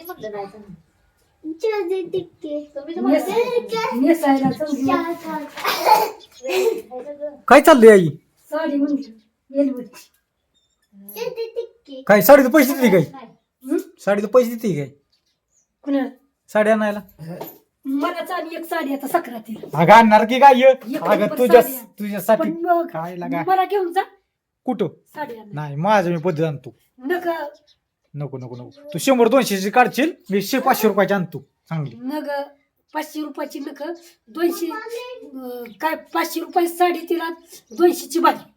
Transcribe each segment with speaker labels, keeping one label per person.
Speaker 1: कधी म्हटलं नाही.
Speaker 2: नेसायला चांगली.
Speaker 3: काय चाललंय आई?
Speaker 2: साडी वेलवेटची.
Speaker 3: काय साडीचे पैसे देते काय?
Speaker 1: नाही.
Speaker 2: हं?
Speaker 3: साडीचे पैसे देते काय?
Speaker 2: कुणाला?
Speaker 3: साडी आणायला?
Speaker 2: मला चाली एक साडी आता सक्रातीला.
Speaker 3: अगं आणणार की काय?
Speaker 2: एक
Speaker 3: अगं
Speaker 2: नंबर
Speaker 3: तुझ्या
Speaker 2: साडी आहे.
Speaker 3: तुझ्यासाठी.
Speaker 2: पण मग
Speaker 3: काय लागा
Speaker 2: मला घेऊन जा.
Speaker 3: कुठं?
Speaker 2: साडी आण.
Speaker 3: नाही माझं मी पद्धत आणतो.
Speaker 2: नका.
Speaker 3: नको नको नको. तू शंभर दोनशेची काढशील मी शे पाचशे रुपयाची आणतो चांगली.
Speaker 2: नग पाचशे रुपयाची नक दोनशे अं, काय पाचशे रुपये साडी तिला दोनशेची बाली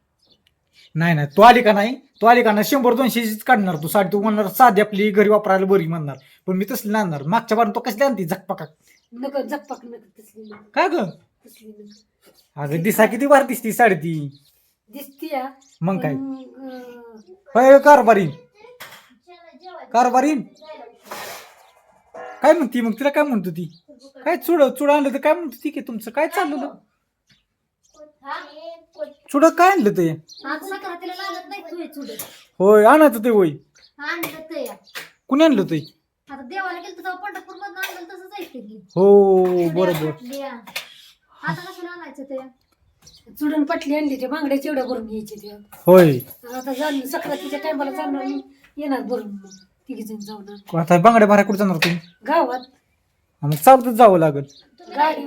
Speaker 3: नाही नाही तू आली का नाही? तू आली का नाही? शंभर दोनशेचीच काढणार तू. साडी तू म्हणणार साधी आपली घरी वापरायला बरी म्हणणार. पण मी तसली नाही आणणार. मागच्या बार तो कसली आणते? झकपका
Speaker 2: नक झप्पाक नक तसली
Speaker 3: काय ग?
Speaker 2: तसली
Speaker 3: अगं दिसा किती भारी दिसती साडी ती.
Speaker 2: दिसती
Speaker 3: मग काय? होय कारभारी. कारभारी
Speaker 1: जायला.
Speaker 3: काय म्हणती मग तिला काय म्हणतो ती काय चुड चुड आणलं तर काय म्हणतो ती की तुमचं काय चाललं? चुड काय आणलं ते होय आणायचं ते होय. कुणी आणलं ते
Speaker 1: आता देवाला गेलं तेव्हा पंढरपूर मधून आणलं तसंच ऐकते की
Speaker 3: हो बरोबर
Speaker 1: लिया. आता कशाला आणायचं ते
Speaker 2: चुडण पाटली आणली ते बांगड्याचे एवढ्या भरून घ्यायचे ते
Speaker 3: होय
Speaker 2: आता जाण सक्रातीच्या टायमाला जाणार मी येणार भरून मग तिघी जण जाऊन आण.
Speaker 3: आता बांगड्या भाऱ्या कुठे जाणार तुम्ही?
Speaker 2: गावात.
Speaker 3: हा, मग चालतच जावं लागेल.
Speaker 2: गाडी.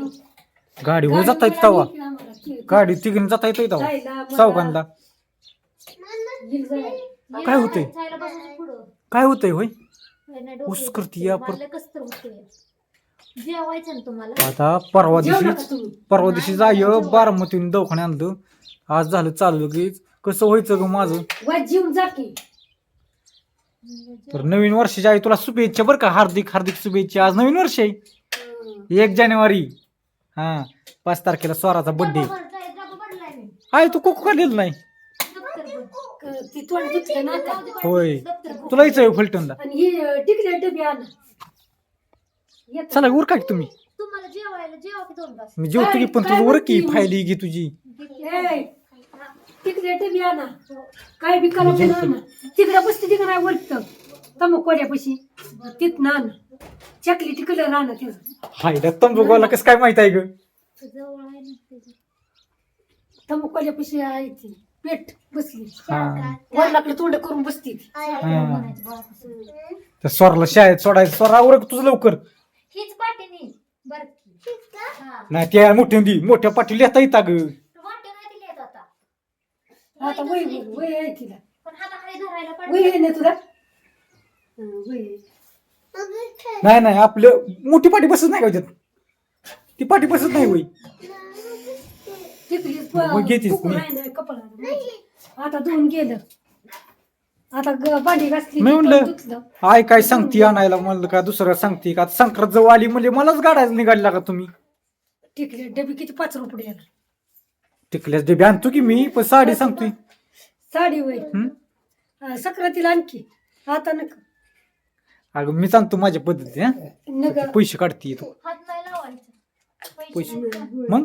Speaker 3: गाडी हो जाता येते तवा.
Speaker 2: गाडी आम्हाला ती-
Speaker 3: गाडी तिघीने जाता येते तवा.
Speaker 2: मला-
Speaker 3: चौघांना.
Speaker 2: जायला.
Speaker 3: काय होतंय?
Speaker 1: बसायचं पुढं.
Speaker 3: काय होतंय होय?
Speaker 1: नाही, नाही, डोकं
Speaker 3: उस. करती या पर-
Speaker 1: मला कसं तर होतंय. जेवायचं ना तुम्हाला.
Speaker 3: आता परवा
Speaker 2: जेवू
Speaker 3: दिवशी
Speaker 2: तुम्ही?
Speaker 3: परवा दिवशी जाय बारामतीने दवाखाने आणलं. आज झालं चालू की कसं व्हायचं ग माझं?
Speaker 2: जेवून जा की.
Speaker 3: तर नवीन वर्षाची आई तुला शुभेच्छा बरं का हार्दिक हार्दिक शुभेच्छा आज नवीन वर्ष आहे. एक जानेवारी हा पाच तारखेला स्वराचा बर्थडे. आहे तू कोको काढलेलं नाही
Speaker 1: दप्तर भर.
Speaker 2: क- ती तोंड दुखलं ना आता
Speaker 3: होय. तुला यायचं फलटणला
Speaker 2: आणि ही टिकल्या डबी आण येतं.
Speaker 3: चला उर का तुम्ही
Speaker 1: तुम्हाला जेवायला जेवा की दोन तास
Speaker 3: मी जेवतो की पण तुझं उर की
Speaker 2: म्हणती?
Speaker 3: फायली घे तुझी
Speaker 2: ए, टिकल्या डबी आणा. काय बी करा पण आणा. तिकडं बसते तिकडं नाही वरत तमक कोड्यापाशी तिथनं आणा. चकली ती कलर आणा तिथं.
Speaker 3: हाय तंबाखूला कसं काय माहीत आहे ग?
Speaker 1: ना.
Speaker 2: तमक कोड्यापाशी आहे ती. पेट बसली.
Speaker 3: हा.
Speaker 2: वरलाकडे तोंड करून बसती ती.
Speaker 3: हा. त्या स्वराला शाळेत सोडायचं स्वरा उरक तुझं लवकर.
Speaker 1: हीच बर. हा.
Speaker 3: नाही त्या मोठ्या दी मोठ्या पाठी लिहिता येता ग
Speaker 1: वाट्या नाही दिली आहेत आता
Speaker 2: आता वय वय आहे तिला.
Speaker 1: पण हाताखाली धरायला
Speaker 2: वय
Speaker 1: पाहिजे
Speaker 2: आहे ना तुला? हं, वय आहे.
Speaker 3: नाही नाही आपलं मोठी पाठी बसत नाही का त्याच्यात ती पाठी बसत नाही मग घेतीस मी.
Speaker 2: कपाळाला. आता धुवून गेलं. आता ग- भांडी घासली
Speaker 3: मी म्हणलं
Speaker 2: धुतलं.
Speaker 3: आय काय सांगते आणायला म्हणलं का दुसरं सांगते का? आता संक्रांत जवळ आली म्हणजे मलाच गाडायला निघाली का तुम्ही.
Speaker 2: टिकली डबी किती पाच रुपये
Speaker 3: टिकल्यास डबे आणतो की मी पण साडी सांगतोय.
Speaker 2: साडी वय.
Speaker 3: हं?
Speaker 2: हा, सक्रातीला आणखी. आता नक.
Speaker 3: अगं मी सांगतो माझ्या पद्धती हा? पैसे काढते तू.
Speaker 1: हात नाही लावायचं.
Speaker 3: पैसे. मग?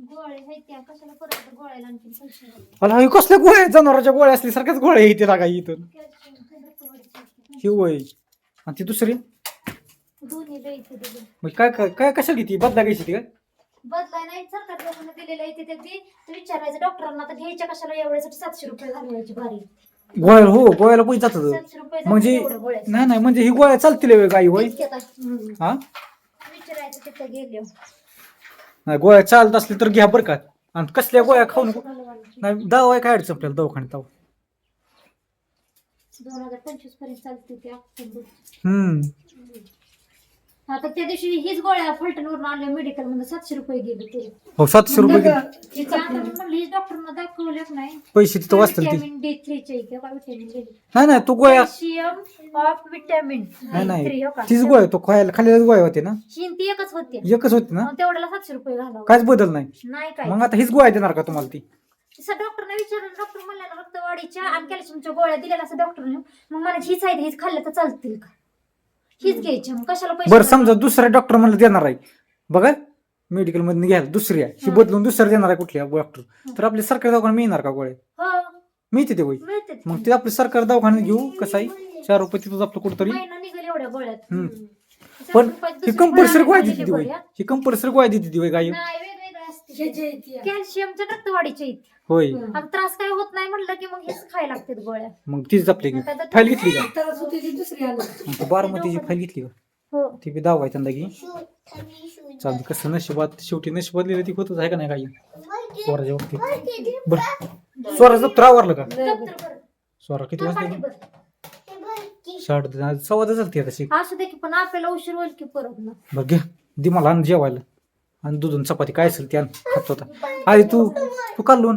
Speaker 1: गोळे आहेत त्या. कशाला परत गोळ्याला आणखी पैसे नाही.
Speaker 3: मला हे कसल्या गोळ्या आहेत? जनावरांच्या गोळ्या असली सारख्याच गोळ्या येते लागा इथं. ही वय. आणि ती दुसरी?
Speaker 1: दोन्ही द्यायचे दिले.
Speaker 3: मग काय काय काय कशा घेते? बदला घ्यायची ती काय
Speaker 1: बदलाय नाही. सरकार लोकांना दिलेलं आहे ते. ते विचारायचं डॉक्टरांना तर घ्यायच्या कशाला एवढ्यासाठी सातशे रुपये घालवायची बारी
Speaker 3: गोळ्या हो गोळ्याला पैसे जातात.
Speaker 1: सातशे रुपये
Speaker 3: म्हणजे
Speaker 1: एवढ्या गोळ्या.
Speaker 3: नाही नाही म्हणजे ही गोळ्या चालतील वेळ गाई होय.
Speaker 1: इतक्यात.
Speaker 3: हा?
Speaker 1: विचारायचं तिथं गेले
Speaker 3: नाही गोळ्या चालत असली तर घ्या बरं का. आणि कसल्या गोळ्या खाऊ नको नाही दवा आहे काय अडचण आपल्याला दवाखान्यात दवा
Speaker 1: दोन हजार पंचवीसपर्यंत चालते ते ऑक्टोबर.
Speaker 3: हम्म.
Speaker 1: आता त्या दिवशी हीच गोळ्या फलटणवरून आणल्या मेडिकलमध्ये सातशे रुपये गेले ते
Speaker 3: हो सातशे रुपये गेले.
Speaker 2: ती
Speaker 1: ते आता. मी म्हणलं डॉक्टरना नाही.
Speaker 3: पैसे तिथं वाचतील ते.
Speaker 1: डी किंवा विटॅमिन डी
Speaker 3: नाही नाही तू गोळ्या
Speaker 1: कॅल्शियम ऑफ विटॅमिन
Speaker 3: नाही
Speaker 1: डी थ्री
Speaker 3: नाही तीच गोळ्या तो खायला खाल्लेल्याच गोळ्या होते ना?
Speaker 1: ती एकच होती.
Speaker 3: एकच होती ना?
Speaker 1: मग तेवढ्याला सातशे रुपये घालावं
Speaker 3: काहीच बदल नाही.
Speaker 1: नाही काय.
Speaker 3: मग आता हीच गोळ्या देणार का तुम्हाला ती?
Speaker 1: तसं डॉक्टरने विचारलं डॉक्टर म्हणल्याला रक्तवाढीच्या आणि कॅल्शियमच्या गोळ्या दिलेल्या असं डॉक्टरने मग मला हीच आहे हीच खाल्ल्या तर चालतील का? हीच घ्यायची. मग कशाला पैसे
Speaker 3: बरं समजा दुसऱ्या डॉक्टर म्हणलं देणार आहे. बघा मेडिकलमध्ये घ्यायला दुसरी आहे. ही
Speaker 1: हा.
Speaker 3: बदलून दुसऱ्या देणार आहे कुठल्या डॉक्टर तर आपल्या सरकारी दवाखान्यात मिळणार का गोळ्या?
Speaker 1: हो.
Speaker 3: मिळते ते वय
Speaker 1: मिळते
Speaker 3: मग ते आपल्या सरकारी दवाखान्यात घेऊ कसं आहे? चार रुपये तिथं आपलं कुठंतरी.
Speaker 1: महिना निघेल एवढ्या गोळ्यात.
Speaker 3: हम्म. पण ही
Speaker 1: दुसरी
Speaker 3: कंपल्सरी
Speaker 1: गोळ्या आणलेली
Speaker 3: देते ती
Speaker 1: गोळ्या.
Speaker 3: ही कंपल्सरी गोळ्या देते ती वय गाई.
Speaker 1: नाही कॅल्शियमच्या रक्तवाढीच्या आहेत
Speaker 3: होय.
Speaker 1: आता त्रास काय होत नाही म्हणलं की मग हेच खायला लागतात गोळ्या.
Speaker 3: मग तीच आपली फाईल घेतली का?
Speaker 2: ती
Speaker 3: बारामतीची फाईल घेतली का?
Speaker 1: हो.
Speaker 3: ती बी दावा आहे त्यांना की चालते कसं नशिबात शेवटी नशिबात लिहिलं ती होतच आहे का नाही काही? स्वराच्या बाबतीत बरं. स्वराचं तर आवरलं का?
Speaker 2: बरं.
Speaker 3: स्वरा किती वाजता
Speaker 1: पाठी बरं.
Speaker 4: हे की.
Speaker 3: साडे सव्वा चालते तशी
Speaker 1: असू दे की पण आपल्याला उशीर होईल की परत ना.
Speaker 3: बघ घ्या दे मला आण जेवायला. आणि दुधून चपाती काय असेल त्यान खात होता. आधी तू तू कालून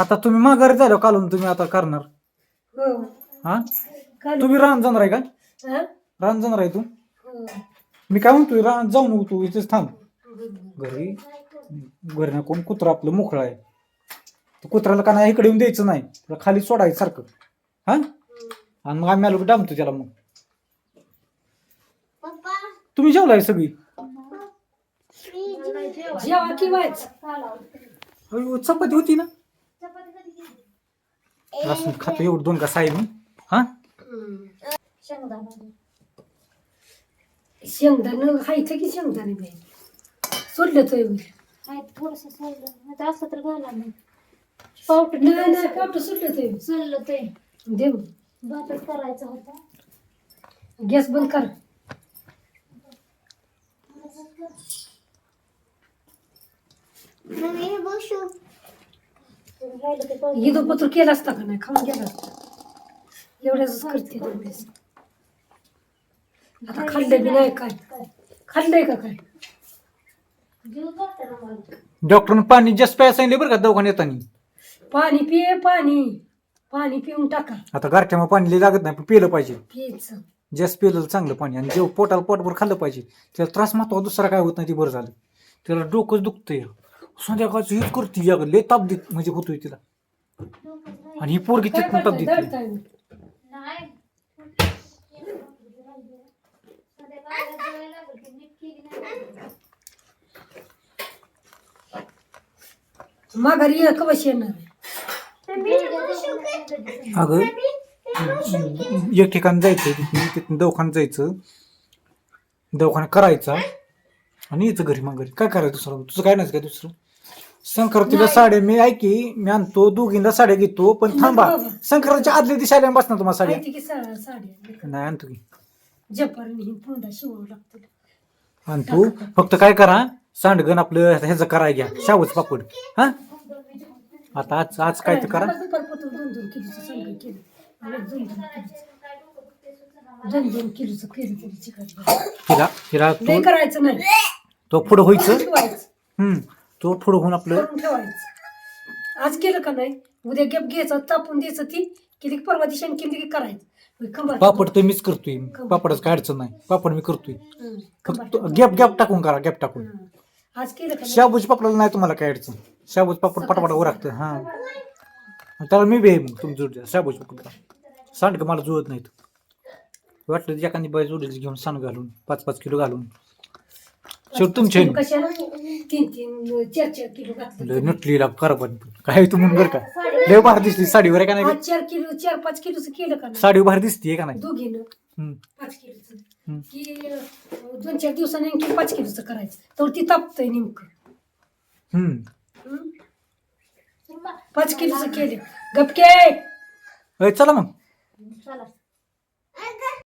Speaker 3: आता तुम्ही माघारी झालो कालून तुम्ही आता करणार.
Speaker 2: हा?
Speaker 3: तुम्ही रान जाणार आहे का? रान जाणार आहे तू? मी काय म्हणतोय रान जाऊ नको तू इथेच थांब. घरी? घरी ना कोण कुत्रा आपलं मोकळं आहे. तो कुत्र्याला का नाही इकडे येऊन द्यायचं नाही. तुला खाली सोडायचं सारखं. हा? आणि मग आम्ही आलो डांबतो त्याला मग. तुम्ही जेवलाय सगळी?
Speaker 2: जेवा की वाच.
Speaker 3: अयो, चपाती होती ना? लसूण खातो एवढं दोन का साहेब मी. हा?
Speaker 1: शेंगदाणा.
Speaker 2: खायचं की शेंगदाणे बाई सोडलं
Speaker 1: थोडस सोडलं. असं तर घाला नाही पावट
Speaker 2: नाही नाही पावटं सुटलं तर
Speaker 1: सोडलं ते
Speaker 2: दे
Speaker 1: भातच करायचा होता.
Speaker 2: गॅस बंद कर.
Speaker 4: मम्मी हे बघ शूट
Speaker 1: राहिलं ते पावट
Speaker 2: इदो पत्र केला असता का नाही? खाऊन गेला असता. एवढ्याच करते तेवढेच आता खाल्लं बी नाही काय? खाल्लंय का काय?
Speaker 3: डॉक्टरनं पाणी जास्त प्यायला सांगितले बरं का दवाखान्यात येताना
Speaker 2: पाणी पिये पाणी. पाणी पिऊन टाका.
Speaker 3: आता गारठ्यामुळे पाणी लई लागत नाही पण पिलं पाहिजे.
Speaker 2: पियचं
Speaker 3: जास्त पिलं तर चांगलं पाणी. आणि जेव्हा पोटाला पोटभर खाल्लं पाहिजे त्याला त्रास महत्वा दुसरा काय होत नाही ते बरं झालं. त्याला डोकंच दुखतंय. संध्याकाळचं हेच करते या लय ताप देत म्हणजे होतोय तिला आणि ही पोरगी
Speaker 2: काय
Speaker 3: तिथून ताप
Speaker 2: करताय?
Speaker 3: देते.
Speaker 2: माघारी ये येणार आहे.
Speaker 3: अगं एक ठिकाणी जायचं तिथून तिथून दवाखान्यात जायचं दवाखाना करायचा आणि यायचं घरी मग घरी काय करायचं दुसरं तुझं काय नाही काय दुसरं संक्रांतीला साड्या मी ऐकी मी आणतो दोघींना साड्या घेतो पण थांबा.
Speaker 2: बाबा.
Speaker 3: संक्रांतीच्या आदल्या दिवशी आल्या बसणार तुम्हाला साड्या.
Speaker 2: माहिती की सा- साडी
Speaker 3: नाही आणतो की.
Speaker 2: जपान ही पुंडा शिवावं लागतं
Speaker 3: आणि तू फक्त काय करा सांडगण आपलं ह्याचं कराय घ्या. शावच पापड. हा? आता आज आज काय तर करा.
Speaker 2: दुपारपासून दोन दोन किलोचं सगळं केलं. आणि दोन दोन किलोचं दोन दोन किलोचं केलं तरी चिकन
Speaker 3: हिरा हिरा
Speaker 2: लय
Speaker 3: तू
Speaker 2: करायचं नाही.
Speaker 3: तो पुढं व्हायचं?
Speaker 2: ठेवायचं
Speaker 3: हम्म. तो पुढं होऊन आपलं
Speaker 2: करून ठेवायचं. आज केलं का नाही? उद्या गेप घ्यायचं तापून द्यायचं ती. किती परवा दिवशी आणखी की करायचं?
Speaker 3: पापड तर मीच करतोय. पापडच काय अडचण नाही. पापड मी करतोय. फक्त. गॅप गॅप टाकून करा गॅप टाकून.
Speaker 2: आज केलं का नाही?
Speaker 3: शाबूज पापडाला नाही तुम्हाला काय अडचण. शाबूज पापड पटापट लागतं हा. त्याला मी बी मग तुम्ही जोड द्या शाबूज पापडला सांडगं मला जुळत नाहीत. वाटलं एखादी बाई जोडील घेऊन सांड घालून पाच पाच किलो घालून. शेवट तुमचे
Speaker 2: कशाला? तीन तीन चार चार किलो घातलं
Speaker 3: नटलीला कारभार काय तू म्हणून बरं का? लय भारी दिसली. साडीवर आहे का नाही
Speaker 2: चार किलो चार पाच किलोचं केलं का नाही?
Speaker 3: साडीवर भारी दिसते का नाही?
Speaker 2: दोघीनं.
Speaker 3: हम्म.
Speaker 2: पाच किलोचं.
Speaker 3: हम्म.
Speaker 2: की अं, दोन चार दिवसांनी आणखी पाच किलोचं करायचं. तर ती तापतंय नेमकं.
Speaker 3: हम्म.
Speaker 2: हं? पाच किलोचं केलं. गपके!
Speaker 3: चला मग.
Speaker 1: चला.